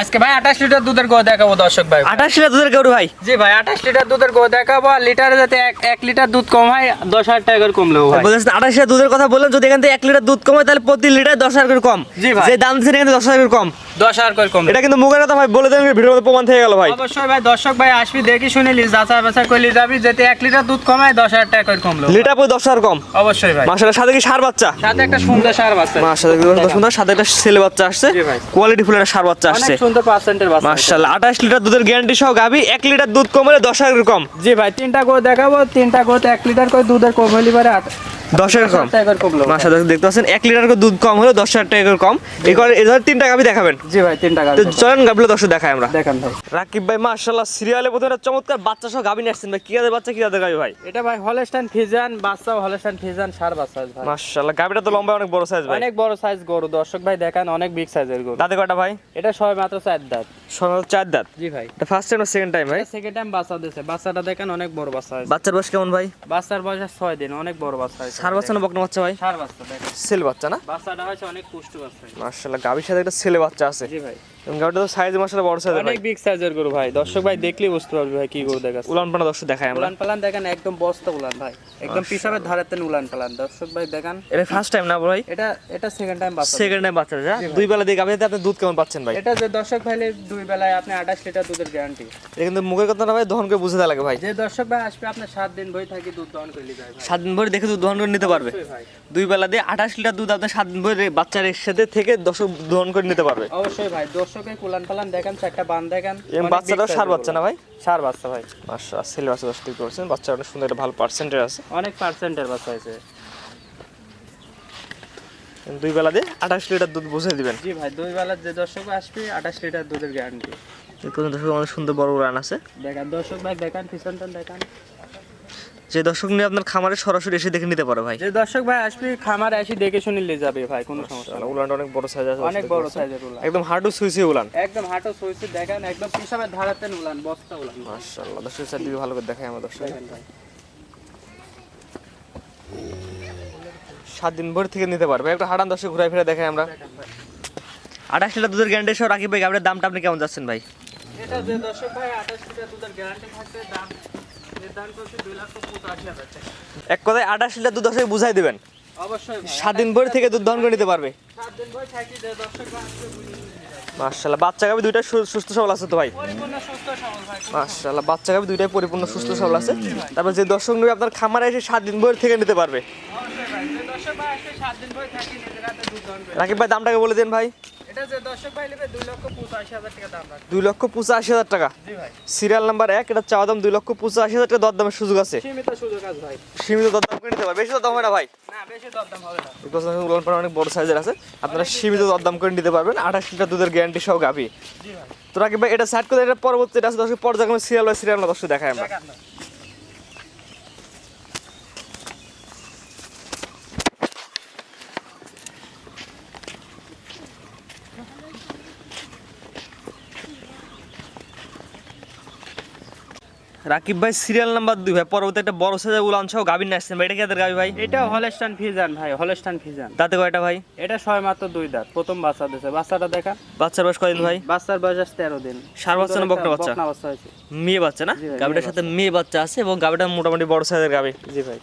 আজকে ভাই আঠাশ লিটার দুধের গো দেখাবো দর্শক ভাই। আঠাশ লিটার দুধের গরু ভাই? জি ভাই আঠাশ লিটার দুধের গো দেখাবো আর লিটারে যাতে এক এক লিটার দুধ কম হয় দশ হাজার টাকা করে কমলেও ভাই। বলছেন আঠাশ লিটার দুধের কথা বললেন যদি এখান থেকে এক লিটার দুধ কমে তাহলে প্রতি লিটার দশ হাজার করে কম। জি ভাই। যে দাম দিচ্ছেন এখানে দশ হাজার করে কম। দশ হাজার করে কম এটা কিন্তু মুখের কথা ভাই বলে দেন মধ্যে প্রমাণ থেকে গেল ভাই। অবশ্যই ভাই দর্শক ভাই আসবি দেখি শুনে লিস যাচাই বাছাই করলি যাবি যাতে এক লিটার দুধ কমায় দশ হাজার টাকা করে কমলো লিটার পর দশ হাজার কম। অবশ্যই ভাই। মাসার সাথে কি সার বাচ্চা? সাথে একটা সুন্দর সার বাচ্চা মাসার সুন্দর সাথে একটা ছেলে বাচ্চা আসছে। কোয়ালিটি ফুল একটা সার বাচ্চা আসছে। বাচ্চা লিটার দুধের গ্যারান্টি সহ গাবি এক লিটার দুধ কমলে দশ হাজার কম। জি ভাই তিনটা গো দেখাবো তিনটা গোতে এক লিটার করে দুধের কম হলি পারে দশ হাজার কম। টাকা করে দেখতে পাচ্ছেন এক লিটার করে দুধ কম হলে দশ হাজার টাকা কম। এই করে এই ধরনের তিনটা গাবি দেখাবেন। জি ভাই তিনটা তো চলেন গাবিগুলো দর্শক দেখাই আমরা। দেখান ভাই। রাকিব ভাই মার্শাল্লাহ সিরিয়ালে প্রথমে চমৎকার বাচ্চা সহ গাবি নিয়ে আসছেন ভাই। কি বাচ্চা কি গাবি ভাই? এটা ভাই হলস্টাইন ফিজান বাচ্চা হলস্টাইন ফিজান সার বাচ্চা ভাই। মার্শাল্লাহ গাবিটা তো লম্বা অনেক বড় সাইজ ভাই। অনেক বড় সাইজ গরু। দর্শক ভাই দেখান অনেক বিগ সাইজের গরু। দাঁতে কটা ভাই? এটা সবাই মাত্র চার দাঁত। সোনার চার দাঁত? জি ভাই। এটা ফার্স্ট টাইম সেকেন্ড টাইম ভাই? সেকেন্ড টাইম বাচ্চা দিয়েছে বাচ্চাটা দেখেন অনেক বড় বাচ্চা বাচ্চার বয়স কেমন ভাই? বাচ্চার বয়স ছয় দিন অনেক বড় বাচ্চা সার বাচ্চা না বকনা বাচ্চা ভাই? সার বাচ্চা সেল বাচ্চা না? বাচ্চাটা হয়েছে অনেক পুষ্ট বাচ্চা। মার্শাল্লাহ গাভীর সাথে একটা ছেলে বাচ্চা আছে। জি ভাই। এবং তো সাইজ বড় সাইজ অনেক বিগ সাইজের গরু ভাই। দর্শক ভাই দেখলেই বুঝতে পারবে ভাই কি গরু দেখাচ্ছে। উলান পানা দর্শক দেখাই আমরা। উলান পালান দেখেন একদম বস্তা উলান ভাই। একদম পিসাবের উলান পালান দর্শক ভাই দেখেন। এটা ফার্স্ট টাইম না ভাই? এটা এটা সেকেন্ড টাইম বাচ্চা। সেকেন্ড টাইম বাচ্চা যা? দুই বেলা দিয়ে গাবিতে আপনি দুধ কেমন পাচ্ছেন ভাই? এটা যে দর্শক ভাইলে দুই বেলায় আপনি আঠাশ লিটার দুধের গ্যারান্টি এটা কিন্তু মুখের কথা না ভাই দহন করে বুঝতে লাগে ভাই। যে দর্শক ভাই আসবে আপনার সাত দিন বই থাকি দুধ দহন করে যায় ভাই। সাত দিন ভরে দেখে দুধ দহন করে নিতে পারবে। দুই বেলা দিয়ে আঠাশ লিটার দুধ আপনার সাত দিন ভরে বাচ্চার সাথে থেকে দশক দহন করে নিতে পারবে। অবশ্যই ভাই দর্শকের কুলান পালান দেখেন চারটা বান দেখেন। এবং অনেক বাচ্চাটাও সার বাচ্চা না ভাই? সার বাচ্চা ভাই। মাসা ছেলে বাচ্চা দশ ঠিক করছেন বাচ্চা অনেক সুন্দর একটা ভালো পার্সেন্টেজ আছে। অনেক পার্সেন্টের বাচ্চা হয়েছে। দুই বেলা দিয়ে আঠাশ লিটার দুধ বুঝে দিবেন। জি ভাই দুই বেলা যে দর্শক আসবে আঠাশ লিটার দুধের গ্যারান্টি দর্শক অনেক সুন্দর বড় রান আছে। দেখেন দর্শক ভাই দেখান পিছনটা দেখান। যে দর্শক নিয়ে আপনার খামারে সরাসরি এসে দেখে নিতে পারো ভাই। যে দর্শক ভাই আসবে খামারে এসে দেখে শুনে নিয়ে যাবে ভাই কোনো সমস্যা নেই। উলানটা অনেক বড় সাইজ আছে অনেক বড় সাইজের উলান। একদম হাঁটু সুইসি উলান। একদম হাঁটো সইছে দেখেন একদম পিসাবের ধারাতেন উলান বস্তা উলান। মাশাআল্লাহ দর্শক চারদিকে ভালো করে দেখাই আমার দর্শক। ভাই। সাত দিন ভর থেকে নিতে পারবে। একটা হাঁটান দর্শক ঘুরাই ফিরে দেখাই আমরা। আঠাশ লিটার দুধের গ্যারান্টি সহ রাখি ভাই গাবের দামটা আপনি কেমন যাচ্ছেন ভাই? এটা যে দর্শক ভাই আঠাশ লিটার দুধের গ্যারান্টি থাকবে দাম এক কথায় আঠাশ লিটার দুধ দর্শক বুঝাই দিবেন। সাত দিন ভোর থেকে দুধ দহন করে নিতে পারবে। মাশাআল্লাহ বাচ্চা গাবি দুইটা সুস্থ সবল আছে তো ভাই? মাশাআল্লাহ বাচ্চা গাবি দুইটাই পরিপূর্ণ সুস্থ সবল আছে। তারপর যে দর্শক নেবে আপনার খামারে এসে সাত দিন ভোর থেকে নিতে পারবে। রাকিব ভাই দামটাকে বলে দেন ভাই। এটা যে দর্শক ভাই নেবে দুই লক্ষ পঁচাশি হাজার টাকা দাম রাখবে। দুই লক্ষ পঁচাশি হাজার টাকা। জি ভাই। সিরিয়াল নাম্বার এক এটা চাওয়া দাম দুই লক্ষ পঁচাশি হাজার টাকা দরদামের সুযোগ আছে। সীমিত সুযোগ আছে ভাই। সীমিত দরদাম করে নিতে পারবে। বেশি দরদাম না ভাই। না বেশি দরদাম হবে না। বিকজ উলান পাড়া অনেক বড় সাইজের আছে। আপনারা সীমিত দরদাম করে নিতে পারবেন। আঠাশ লিটার দুধের গ্যারান্টি সহ জি ভাই। তো রাকিব ভাই এটা সাইড করে এটা পরবর্তী এটা আছে। দর্শক পর্যায়ক্রমে সিরিয়াল বাই সিরিয়াল দর্শক দেখাই আমরা। রাকিব ভাই সিরিয়াল নাম্বার দুই ভাই পরবর্তী একটা বড় সাইজের উলান সহ গাভীর নিয়ে আসছেন এটা কেদের গাভী ভাই? এটা হলস্টান ফিজান ভাই হলস্টান ফিজান তাতে কয়টা ভাই? এটা ছয় মাত্র দুই দাঁত প্রথম বাচ্চা দিয়েছে বাচ্চাটা দেখা। বাচ্চার বয়স কয়দিন ভাই? বাচ্চার বয়স আছে তেরো দিন। সার বাচ্চা না বকনা বাচ্চা? মেয়ে বাচ্চা না? গাভিটার সাথে মেয়ে বাচ্চা আছে এবং গাভীটা মোটামুটি বড় সাইজের গাভী। জি ভাই।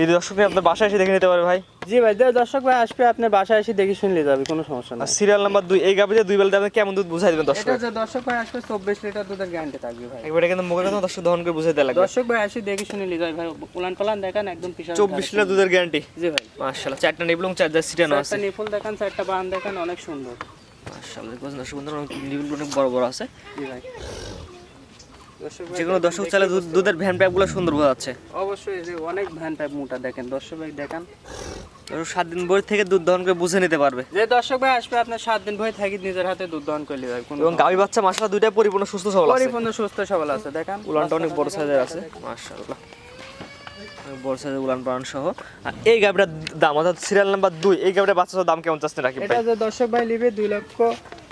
এই দর্শক আপনার বাসায় এসে দেখে নিতে পারবে ভাই। জি ভাই দর্শক ভাই আসবে আপনার বাসায় এসে দেখে শুনলে যাবে কোনো সমস্যা নাই। সিরিয়াল নাম্বার দুই এই গাভিতে দুই বেলাতে আপনি কেমন দুধ বুঝাই দেবেন দর্শক এটা দর্শক ভাই আসবে চব্বিশ লিটার দুধের গ্যারান্টি থাকবে ভাই। একবারে কিন্তু মুখের কথা দর্শক দহন করে বুঝাই দেওয়া লাগবে। দর্শক ভাই আসি দেখে শুনে নিয়ে যাবে ভাই। উলান পালান দেখান একদম পিছনে চব্বিশ লিটার দুধের গ্যারান্টি জি ভাই। মার্শাল্লাহ চারটা নিবলং চার জার সিটানো আছে। চারটা নিপুল দেখান চারটা বান দেখান অনেক সুন্দর। মার্শাল্লাহ দেখুন দর্শক বন্ধুরা নিবল অনেক বড় বড় আছে। জি ভাই। যে কোনো দর্শক বুঝতে দুধের ভ্যান প্যাকগুলো সুন্দর বোঝা যাচ্ছে অবশ্যই যে অনেক ভ্যান টাইপ মোটা দেখেন দর্শক ভাই দেখান। সাত দিন বয়স থেকে দুধ দহন করে বুঝে নিতে পারবে। যে দর্শক ভাই আসবে আপনার সাত দিন ভয় থাকি নিজের হাতে দুধ দহন করে যাবে এবং গাভী বাচ্চা মাসা দুইটাই পরিপূর্ণ সুস্থ সবল আছে। পরিপূর্ণ সুস্থ সবল আছে দেখান। উলানটা অনেক বড় সাইজের আছে। মাশাআল্লাহ বড় সাইজের উলান পালন সহ। আর এই গাভিটার দাম অর্থাৎ সিরিয়াল নাম্বার দুই এই গাভিটার বাচ্চার দাম কেমন চাচ্ছেন রাকিব এটা যে দর্শক ভাই নিবে দুই লক্ষ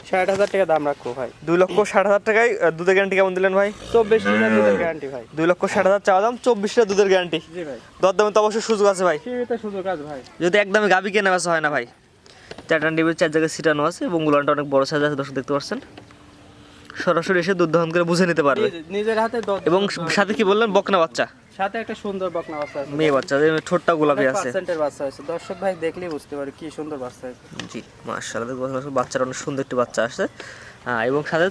ষাট হাজার টাকা দাম রাখব ভাই। দুই লক্ষ ষাট হাজার টাকায় দুধের গ্যারান্টি কেমন দিলেন ভাই? চব্বিশ লিটার দুধের গ্যারান্টি ভাই। দুই লক্ষ ষাট হাজার চাওয়া দাম চব্বিশ লিটার দুধের গ্যারান্টি জি ভাই। দরদামে তো অবশ্যই সুযোগ আছে ভাই। সুযোগ আছে ভাই। যদি একদমই গাভি কেনা বেচা হয় না ভাই। চারটা টেবিল চার জায়গায় সিটানো আছে এবং উলানটা অনেক বড় সাইজ আছে দর্শক দেখতে পাচ্ছেন। সরাসরি এসে দুধ দহন করে বুঝে নিতে পারবে। নিজের হাতে এবং সাথে কি বললেন? বকনা বাচ্চা। সাথে একটা সুন্দর বকনা বাচ্চা আছে। মেয়ে বাচ্চা যে ঠোঁটটা গোলাপি আছে। পার্সেন্টের বাচ্চা আছে দর্শক ভাই দেখলেই বুঝতে পারে কি সুন্দর বাচ্চা আছে জি মার্শাল্লাহ বাচ্চার অনেক সুন্দর একটি বাচ্চা আসছে। এবং সাথে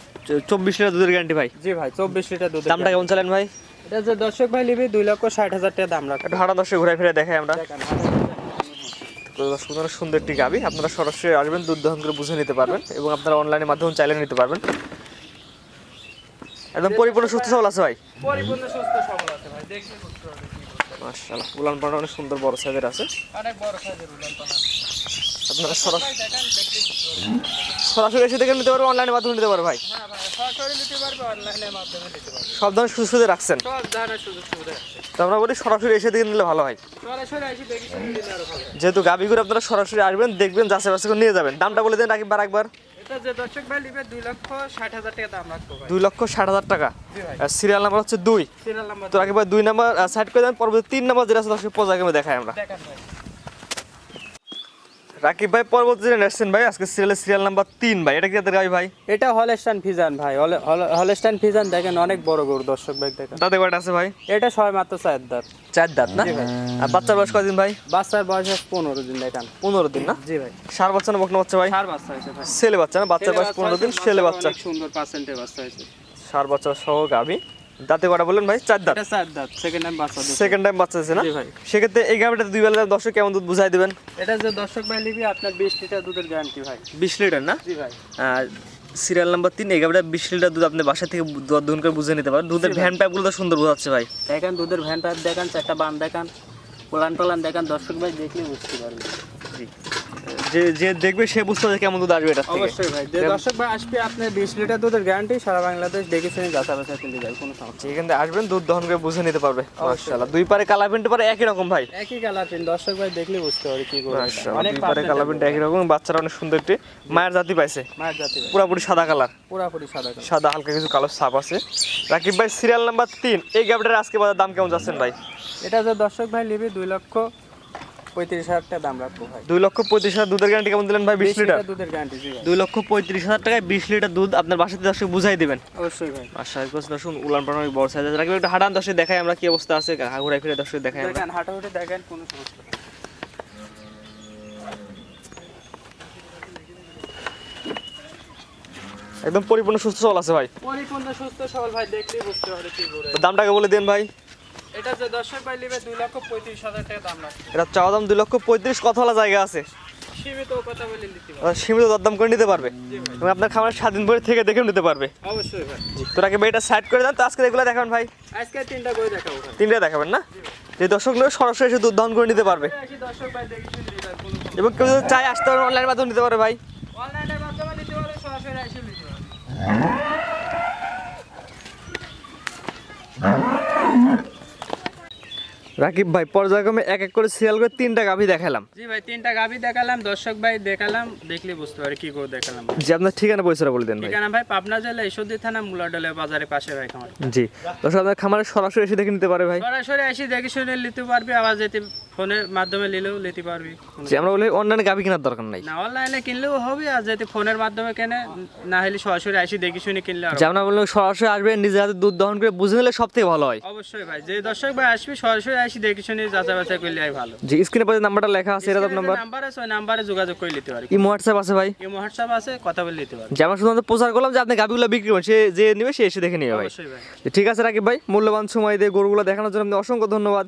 চব্বিশ লিটার দুধের গ্যারান্টি ভাই। জি ভাই চব্বিশ লিটার দুধ দামটা কেমন চালেন ভাই? এটা যে দর্শক ভাই নিবি দুই লক্ষ ষাট হাজার টাকা দাম একটু হাঁটা দশে ঘুরে ফিরে দেখাই আমরা। সুন্দর সুন্দর একটি গাবি। আপনারা সরাসরি আসবেন দুধ দহন করে বুঝে নিতে পারবেন এবং আপনারা অনলাইনের মাধ্যমে চাইলে নিতে পারবেন। একদম পরিপূর্ণ সুস্থ সবল আছে ভাই। পরিপূর্ণ সুস্থ উলান পাড়া অনেক সুন্দর বড় সাইজের আছে। অনেক বড় সাইজের উলান পানা আপনারা সরাসরি সরাসরি এসে দেখে নিতে পারবে অনলাইনের মাধ্যমে নিতে পারবে ভাই। হ্যাঁ ভাই সরাসরি নিতে পারবে অনলাইনের মাধ্যমে নিতে পারবে। সব ধরনের সুযোগ সুবিধা রাখছেন? সব ধরনের সুযোগ সুবিধা আছে। তো আমরা বলি সরাসরি এসে দেখে নিলে ভালো হয়। সরাসরি আসি দেখি নিলে ভালো যেহেতু আপনারা সরাসরি আসবেন দেখবেন যাচাই বাছাই করে নিয়ে যাবেন। দামটা বলে দেন বার একবার যে দর্শক ভাই নিবে দুই লক্ষ ষাট হাজার টাকা দাম রাখব ভাই। দুই লক্ষ ষাট হাজার টাকা। সিরিয়াল নাম্বার হচ্ছে দুই। সিরিয়াল নাম্বার তো আগে ভাই দুই নাম্বার সাইড করে দেন পরবর্তী তিন নাম্বার যেটা আছে দর্শক পর্যায়ক্রমে দেখাই আমরা। দেখেন ভাই। রাকিব ভাই পরবর্তী যেটা নেসছেন ভাই আজকে সিরিয়ালের সিরিয়াল নাম্বার তিন ভাই। এটা কি আপনাদের গাবি ভাই? এটা হলস্টাইন ফিজান ভাই হলে- হলে- ফিজান দেখেন অনেক বড় গরু দর্শক ভাই দেখেন। তাতে কয়টা আছে ভাই? এটা সবাই মাত্র চার দাঁত। চার দাঁত না? আর বাচ্চার বয়স কদিন ভাই? বাচ্চার বয়স পনেরো দিন দেখেন। পনেরো দিন না? জি ভাই। সার বাচ্চা না বকনা বাচ্চা ভাই? সার বাচ্চা হয়েছে ভাই। ছেলে বাচ্চা না? বাচ্চার বয়স পনেরো দিন ছেলে বাচ্চা সুন্দর পার্সেন্টের বাচ্চা হয়েছে। সার বাচ্চা সহ গাবি দাঁতে কটা বললেন ভাই? চার দাঁত। চার দাঁত সেকেন্ড টাইম বাচ্চা সেকেন্ড টাইম বাচ্চা আছে না? ভাই। সেক্ষেত্রে এই গাবিটা দুই বেলা দর্শক কেমন দুধ বুঝাই দেবেন? এটা যে দর্শক ভাই নিবি আপনার বিশ লিটার দুধের গ্যারান্টি ভাই। বিশ লিটার না? জি ভাই। আর সিরিয়াল নাম্বার তিন এই গাবিটা বিশ লিটার দুধ আপনি বাসা থেকে দুধ দুন করে বুঝে নিতে পারেন। দুধের ভ্যান পাইপগুলো তো সুন্দর বোঝাচ্ছে ভাই। দেখেন দুধের ভ্যান পাইপ দেখান চারটা বান দেখান পোলান টোলান দেখান দর্শক ভাই দেখলে বুঝতে পারবে জি। যে যে দেখবে সে বুঝতে পারবে কেমন দুধ আসবে এটা অবশ্যই ভাই। যে দর্শক ভাই আসবে আপনার বিশ লিটার দুধের গ্যারান্টি সারা বাংলাদেশ দেখে শুনে যাচা বাছা কিনতে যায় কোনো সমস্যা এখান থেকে আসবেন দুধ দহন করে বুঝে নিতে পারবে মাশাআল্লাহ। দুই পারে কালা প্যান্ট পারে একই রকম ভাই। একই কালার প্রিন্ট দর্শক ভাই দেখলে বুঝতে পারে কি করে অনেক পারে কালা প্যান্ট একই রকম বাচ্চারা অনেক সুন্দর একটি মায়ের জাতি পাইছে। মায়ের জাতি পুরাপুরি সাদা কালার। পুরাপুরি সাদা কালার। সাদা হালকা কিছু কালো ছাপ আছে। রাকিব ভাই সিরিয়াল নাম্বার তিন। এই গাবিটার আজকে বাজার দাম কেমন যাচ্ছেন ভাই? এটা যে দর্শক ভাই নিবি দুই লক্ষ পঁয়ত্রিশ হাজার টাকা দাম রাখব ভাই। দুই লক্ষ পঁয়ত্রিশ হাজার দুধের গ্যারান্টি কেমন দিলেন ভাই? বিশ লিটার? লিটার দুধের গ্যারান্টি দুই লক্ষ পঁয়ত্রিশ হাজার টাকায় বিশ লিটার দুধ আপনার বাসাতে দর্শক বুঝাই দিবেন। অবশ্যই ভাই। দর্শক উলান পাড়া অনেক বড় সাইজ আছে। একটু হাঁটান দর্শক দেখাই আমরা কি অবস্থা আছে ঘুরাই ফিরে দর্শক দেখাই দেখেন কোনো সমস্যা একদম পরিপূর্ণ সুস্থ সবল আছে ভাই। পরিপূর্ণ সুস্থ সবল ভাই দেখলেই বুঝতে পারে কি দামটাকে বলে দেন ভাই। এটা যে দর্শক ভাই নিবে দুই লক্ষ পঁয়ত্রিশ হাজার টাকা দাম রাখবে এটা চাওয়া দাম দুই লক্ষ পঁয়ত্রিশ কথাওয়ালা জায়গা আছে। সীমিত কথা বলে নিতে পারবে। সীমিত দরদাম করে নিতে পারবে। এবং আপনার খামার স্বাধীন ভরে থেকে দেখেও নিতে পারবে। অবশ্যই ভাই। তো রাকিব ভাই এটা সাইড করে দেন তো আজকে এগুলো দেখাবেন ভাই। আজকে তিনটা বই দেখাবো তিনটা দেখাবেন না? যে দর্শক লোক সরাসরি এসে দুধ দহন করে নিতে পারবে। দেখে পারবে এবং কেউ যদি চায় আসতে পারে অনলাইনের মাধ্যমে নিতে পারে ভাই। অনলাইনের মাধ্যমে নিতে পারবে সরাসরি এসে নিতে পারবে। রাকিব ভাই পর্যায়ক্রমে এক এক করে সিরিয়াল করে তিনটা গাভী দেখালাম। জি ভাই তিনটা গাভী দেখালাম দর্শক ভাই দেখালাম দেখলে বুঝতে পারে কি করে দেখালাম। জি আপনার ঠিকানা পয়সাটা বলে দেন ভাই। ঠিকানা ভাই পাবনা জেলা ঈশ্বরদী থানা মুলাডলে বাজারে পাশে ভাই খামার জি দর্শক আপনার খামারে সরাসরি এসে দেখে নিতে পারে ভাই। সরাসরি এসে দেখে শুনে নিতে পারবে আবার যেতে ফোনের মাধ্যমে নিলেও নিতে পারবি। আমরা বলি অনলাইনে গাভি কেনার দরকার নাই। না অনলাইনে কিনলেও হবে আর যদি ফোনের মাধ্যমে কেনে না হলে সরাসরি এসে দেখে শুনে কিনলে আরও। যে আমরা বললাম সরাসরি আসবেন নিজের হাতে দুধ দহন করে বুঝে নিলে সব থেকে ভালো হয়। অবশ্যই ভাই যে দর্শক ভাই আসবি সরাসরি এসে দেখে শুনে যাচাই বাছাই করলে আই ভালো। যে স্ক্রিনে পাশে নাম্বারটা লেখা আছে এটা নাম্বার নাম্বার আছে ওই নাম্বারে যোগাযোগ করে নিতে পারবি। ইমো হোয়াটসঅ্যাপ আছে ভাই। এই হোয়াটসঅ্যাপ আছে কথা বলে নিতে পারবি। যে আমরা শুধুমাত্র প্রচার করলাম যে আপনি গাভিগুলো বিক্রি করবেন সে যে নেবে সে এসে দেখে নিবে ভাই। ঠিক আছে রাকিব ভাই মূল্যবান সময় দিয়ে গরুগুলো দেখানোর জন্য অসংখ্য ধন্যবাদ।